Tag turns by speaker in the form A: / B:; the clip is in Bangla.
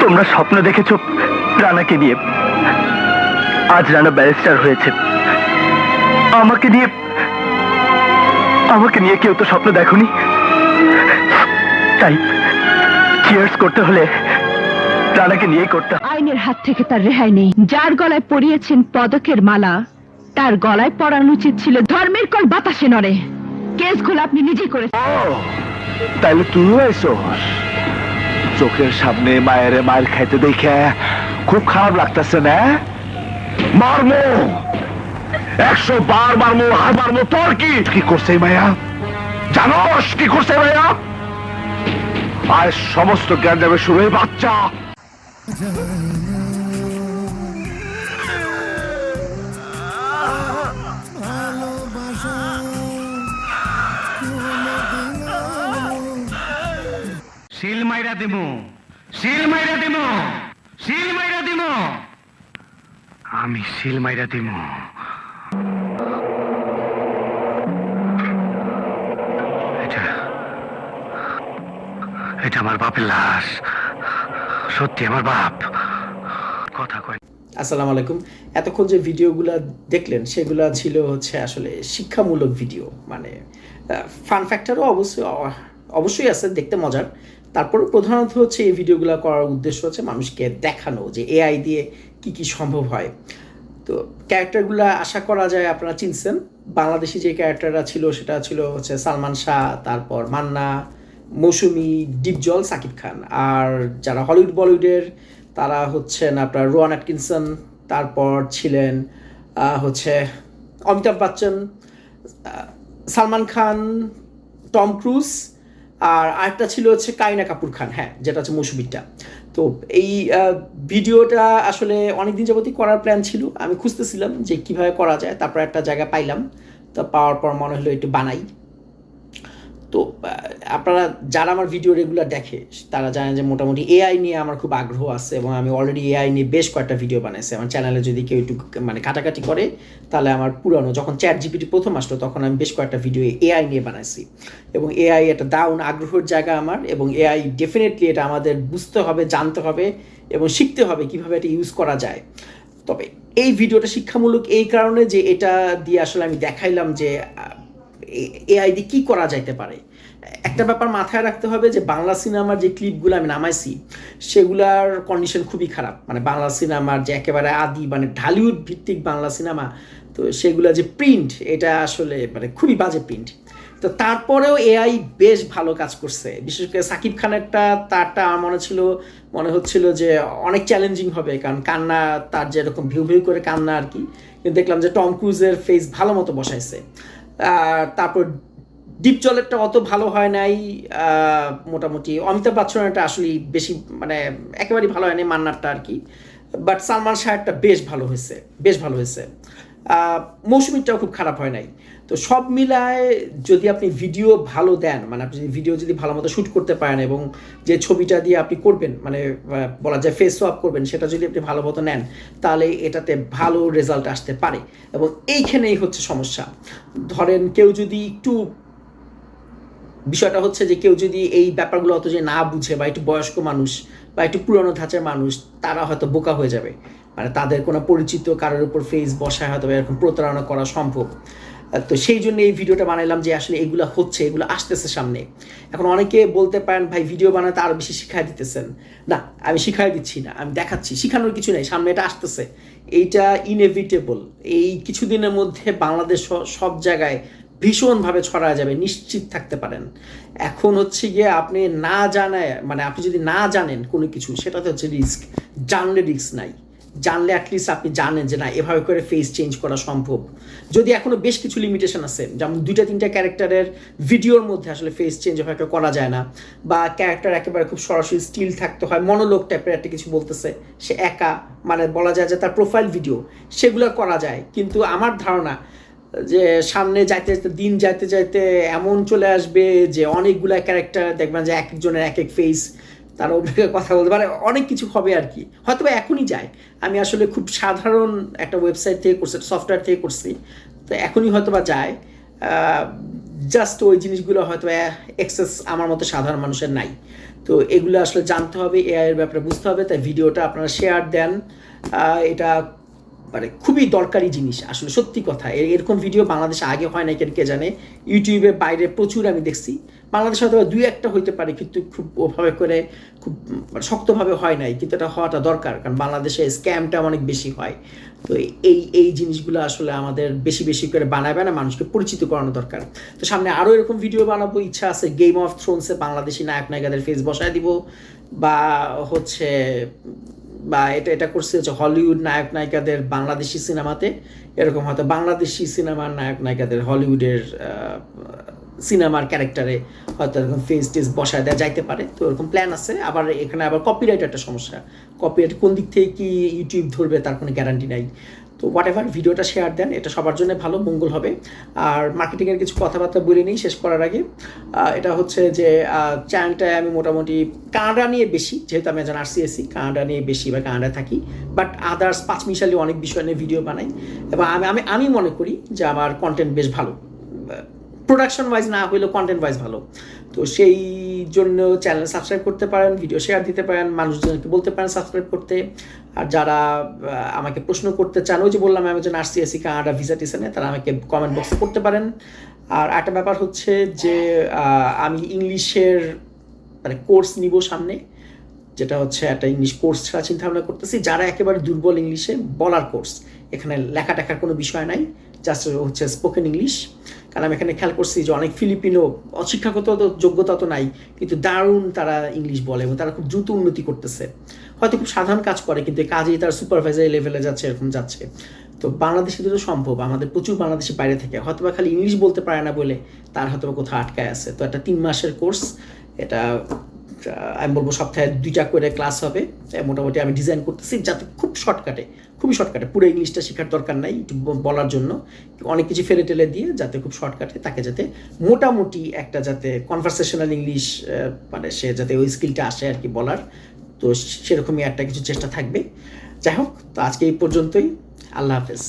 A: তোমরা স্বপ্ন দেখেছ রানাকে নিয়ে। আজ রানা ব্যারিস্টার হয়েছে। আমাকে নিয়ে আমাকে নিয়ে কেউ তো স্বপ্ন দেখনি। তাই চিয়ার্স করতে হলে রানাকে নিয়েই করতে।
B: আইনের হাত থেকে তার রেহাই নেই। যার গলায় পরিয়েছেন পদকের মালা তার গলায় পরানো উচিত ছিল ধর্মের কল বাতাসে নড়ে। কেসগুলো আপনি নিজেই করে
C: ও তাইলে তুইও আইসোস। চোখের সামনে মায়ের মায়ের খাইতে দেখে খুব খারাপ লাগতেছে, না? মারমো! একশো বার মারমো আর মারমো, তোর কি? কি করছে মায়া? জানোস কি করছে মায়া? আর সমস্ত জ্ঞান দেবে শুরু বাচ্চা।
D: শিল মাইরা দিমু। শিল মাইরা দিমু। শিল মাইরা দিমু। আমি শিল মাইরা এটা এটা আমার বাপের লাশ। সত্যি আমার বাপ। কথা কয়।
E: আসসালামু আলাইকুম। এতক্ষণ যে ভিডিওগুলো দেখলেন, সেগুলো ছিল হচ্ছে আসলে শিক্ষামূলক ভিডিও। মানে ফান ফ্যাক্টরও অবশ্যই অবশ্যই আছে, দেখতে মজার। তারপরে প্রধানত হচ্ছে এই ভিডিওগুলো করার উদ্দেশ্য হচ্ছে মানুষকে দেখানো যে এআই দিয়ে কি কি সম্ভব হয়। তো ক্যারেক্টারগুলো আশা করা যায় আপনারা চিনছেন। বাংলাদেশি যে ক্যারেক্টাররা ছিল সেটা ছিল হচ্ছে সালমান শাহ, তারপর মান্না, মৌসুমি, ডিপজল, সাকিব খান। আর যারা হলিউড, বলিউডের, তারা হচ্ছেন আপনার রোয়ান অ্যাটকিনসন তারপর ছিলেন হচ্ছে অমিতাভ বচ্চন সালমান খান, টম ক্রুজ আর আরেকটা ছিল হচ্ছে কাইনা কাপুর খান হ্যাঁ যেটা হচ্ছে মৌসুমিটা তো এই ভিডিওটা আসলে অনেক দিন যাবতই করার প্ল্যান ছিল। আমি খুঁজতেছিলাম যে কীভাবে করা যায়, তারপর একটা জায়গা পাইলাম। তো পাওয়ার পর মনে হলো একটু বানাই। তো আপনারা যারা আমার ভিডিও রেগুলার দেখে, তারা জানেন যে মোটামুটি এআই নিয়ে আমার খুব আগ্রহ আছে এবং আমি অলরেডি এআই নিয়ে বেশ কয়েকটা ভিডিও বানাইছি। আমার চ্যানেলে যদি কেউ একটু মানে কাটাকাটি করে, তাহলে আমার পুরানো, যখন চ্যাট জিপিটি প্রথম আসলো, তখন আমি বেশ কয়েকটা ভিডিও এআই নিয়ে বানাইছি। এবং এআই একটা দাউন আগ্রহের জায়গা আমার এবং এআই ডেফিনেটলি এটা আমাদের বুঝতে হবে, জানতে হবে এবং শিখতে হবে কীভাবে এটা ইউজ করা যায়। তবে এই ভিডিওটা শিক্ষামূলক এই কারণে যে এটা দিয়ে আসলে আমি দেখাইলাম যে এআই দিয়ে কী করা যাইতে পারে? একটা ব্যাপার মাথায় রাখতে হবে যে বাংলা সিনেমার যে ক্লিপগুলো আমি নামাইছি, সেগুলার কন্ডিশন খুবই খারাপ। মানে বাংলা সিনেমার যে একেবারে আদি মানে ঢালিউড ভিত্তিক বাংলা সিনেমা, তো সেগুলা যে প্রিন্ট এটা আসলে মানে খুবই বাজে প্রিন্ট তো তারপরেও এআই বেশ ভালো কাজ করছে। বিশেষ করে সাকিব খানেরটা তারটা আমার মনে ছিল, মনে হচ্ছিল যে অনেক চ্যালেঞ্জিং হবে, কারণ কান্না, তার যেরকম ভিউ ভিউ করে কান্না আর কি। কিন্তু দেখলাম যে টম ক্রুজের ফেস ভালো মতো বসাইছে। তারপর ডিপ জলেরটা অত ভালো হয় নাই মোটামুটি। অমিতাভ বচ্চনেরটা আসলে বেশি মানে একেবারেই ভালো হয়নি মান্নারটা আর কি। বাট সালমান শাহেরটা বেশ ভালো হয়েছে, বেশ ভালো হয়েছে। আহ, মৌসুমীরটাও খুব খারাপ হয় নাই। তো সব মিলায় যদি আপনি ভিডিও ভালো দেন মানে আপনি ভিডিও যদি ভালো মতো শ্যুট করতে পারেন এবং যে ছবিটা দিয়ে আপনি করবেন মানে বলা যায় ফেস সোয়াপ করবেন সেটা যদি আপনি ভালো মতো নেন তাহলে এটাতে ভালো রেজাল্ট আসতে পারে এবং এইখানেই হচ্ছে সমস্যা। ধরেন কেউ যদি একটু বিষয়টা হচ্ছে যে কেউ যদি এই ব্যাপারগুলো অত যে না বুঝে বা একটু বয়স্ক মানুষ বা একটু পুরনো ধাঁচের মানুষ তারা হয়তো বোকা হয়ে যাবে। মানে তাদের কোনো পরিচিত কারোর উপর ফেস বসায় হয়তো এরকম প্রতারণা করা সম্ভব। তো সেই জন্য এই ভিডিওটা বানাইলাম যে আসলে এগুলো হচ্ছে, এগুলো আসতেছে সামনে। এখন অনেকে বলতে পারেন, ভাই ভিডিও বানাতে আরও বেশি শিখাই দিতেছেন। না, আমি শিখাই দিচ্ছি না, আমি দেখাচ্ছি, শিখানোর কিছু নেই, সামনে এটা আসতেছে। এইটা ইনএভিটেবল এই কিছুদিনের মধ্যে বাংলাদেশ সব জায়গায় ভীষণভাবে ছড়া যাবে, নিশ্চিত থাকতে পারেন। এখন হচ্ছে গিয়ে আপনি না জানায় মানে আপনি যদি না জানেন কোনো কিছু, সেটাতে হচ্ছে রিস্ক জানলে রিস্ক নাই। জানলে অ্যাটলিস্ট আপনি জানেন যে না, এভাবে করে ফেস চেঞ্জ করা সম্ভব। যদি এখনও বেশ কিছু লিমিটেশন আছে, যেমন দুইটা, তিনটা ক্যারেক্টারের ভিডিওর মধ্যে আসলে ফেস চেঞ্জ এভাবে করা যায় না, বা ক্যারেক্টার একেবারে খুব সরাসরি স্টিল থাকতে হয় মনোলোক টাইপের একটা কিছু বলতেছে, সে একা মানে বলা যায় যে তার প্রোফাইল ভিডিও সেগুলো করা যায়। কিন্তু আমার ধারণা, যে সামনে যাইতে যাইতে, দিন যাইতে যাইতে এমন চলে আসবে যে অনেকগুলা ক্যারেক্টার দেখবেন যে এক একজনের এক এক ফেস তারা অভিনয় কথা বলতে পারে, অনেক কিছু হবে আর কি। হয়তো এখনই যায়। আমি আসলে খুব সাধারণ একটা ওয়েবসাইট থেকে করছি সফটওয়্যার থেকে করছি। তো এখনই হয়তো বা যায় জাস্ট ওই জিনিসগুলো হয়তো এক্সেস আমার মতো সাধারণ মানুষের নাই। তো এগুলো আসলে জানতে হবে এআইয়ের ব্যাপারে বুঝতে হবে। তাই ভিডিওটা আপনারা শেয়ার দেন। এটা মানে খুবই দরকারি জিনিস, আসলে সত্যি কথা। এরকম ভিডিও বাংলাদেশে আগে হয় না কেন কে জানে? ইউটিউবের বাইরে প্রচুর আমি দেখছি। বাংলাদেশে হয়তো দুই একটা হইতে পারে, কিন্তু খুব ওভাবে করে খুব মানে শক্তভাবে হয় নাই, কিন্তু এটা হওয়াটা দরকার, কারণ বাংলাদেশে স্ক্যামটা অনেক বেশি হয়। তো এই এই জিনিসগুলো আসলে আমাদের বেশি বেশি করে বানাবে না, মানুষকে পরিচিত করানো দরকার। তো সামনে আরও এরকম ভিডিও বানাবো, ইচ্ছা আছে গেম অফ থ্রোনসে বাংলাদেশি নায়ক নায়িকাদের ফেস বসায় দিব, বা হচ্ছে বা এটা এটা করছে হচ্ছে হলিউড নায়ক নায়িকাদের বাংলাদেশি সিনেমাতে, এরকম হয়তো বাংলাদেশি সিনেমার নায়ক নায়িকাদের হলিউডের সিনেমার ক্যারেক্টারে হয়তো এরকম ফেস টেস বসায় দেওয়া যাইতে পারে। তো এরকম প্ল্যান আছে, আবার এখানে আবার কপিরাইট একটা সমস্যা। কপিরাইট কোন দিক থেকে কি ইউটিউব ধরবে তার কোনো গ্যারান্টি নাই। তো হোয়াট এভার ভিডিওটা শেয়ার দেন, এটা সবার জন্য ভালো, মঙ্গল হবে। আর মার্কেটিংয়ের কিছু কথাবার্তা বলে নিই, শেষ করার আগে। এটা হচ্ছে যে চ্যানেলটায় আমি মোটামুটি কানাডা নিয়ে বেশি, যেহেতু আমি একজন আরসিএসি কানাডা নিয়ে বেশি বা কানাডা থাকি। বাট আদার্স পাঁচ মিশালি অনেক বিষয় নিয়ে ভিডিও বানাই। এবং আমি আমি আমি মনে করি যে আমার কন্টেন্ট বেশ ভালো। প্রোডাকশন ওয়াইজ না হইলেও কন্টেন্ট ওয়াইজ ভালো। তো সেই জন্য চ্যানেল সাবস্ক্রাইব করতে পারেন ভিডিও শেয়ার দিতে পারেন, মানুষজনকে বলতে পারেন সাবস্ক্রাইব করতে। আর যারা আমাকে প্রশ্ন করতে চান, ওই যে বললাম আমি একজন আরসিএসি কানাডা ভিসা টিসনে তারা আমাকে কমেন্ট বক্সে করতে পারেন। আর একটা ব্যাপার হচ্ছে যে আমি ইংলিশের মানে কোর্স নিব সামনে, যেটা হচ্ছে একটা ইংলিশ কোর্স ছাড়া চিন্তা ভাবনা করতেছি। যারা একেবারে দুর্বল ইংলিশে, বলার কোর্স এখানে লেখা টেখার কোনো বিষয় নাই। জাস্ট হচ্ছে স্পোকেন ইংলিশ কারণ আমি এখানে খেয়াল করছি যে অনেক ফিলিপিনো অশিক্ষাগত যোগ্যতা তো নাই, কিন্তু দারুণ তারা ইংলিশ বলে এবং তারা খুব দ্রুত উন্নতি করতেছে। হয়তো খুব সাধারণ কাজ করে, কিন্তু কাজেই তার সুপারভাইজারি লেভেলে যাচ্ছে, এরকম যাচ্ছে। তো বাংলাদেশে তো সম্ভব, আমাদের প্রচুর বাংলাদেশি বাইরে থেকে হয়তো খালি ইংলিশ বলতে পারে না বলে তার হয়তো কোথাও আটকায় আছে। তো একটা তিন মাসের কোর্স এটা আমি বলব সপ্তাহে দুইটা করে ক্লাস হবে। মোটামুটি আমি ডিজাইন করতেছি, যাতে খুব শর্টকাটে খুবই শর্টকাটে পুরো ইংলিশটা শেখার দরকার নাই বলার জন্য। অনেক কিছু ফেলে টেলে দিয়ে যাতে খুব শর্টকাটে তাকে যাতে মোটামুটি একটা যাতে কনভারসেশনাল ইংলিশ মানে সে যাতে ওই স্কিলটা আসে আর কি বলার। তো সেরকমই একটা কিছু চেষ্টা থাকবে। যাই হোক, তো আজকে এই পর্যন্তই। আল্লাহ হাফেজ।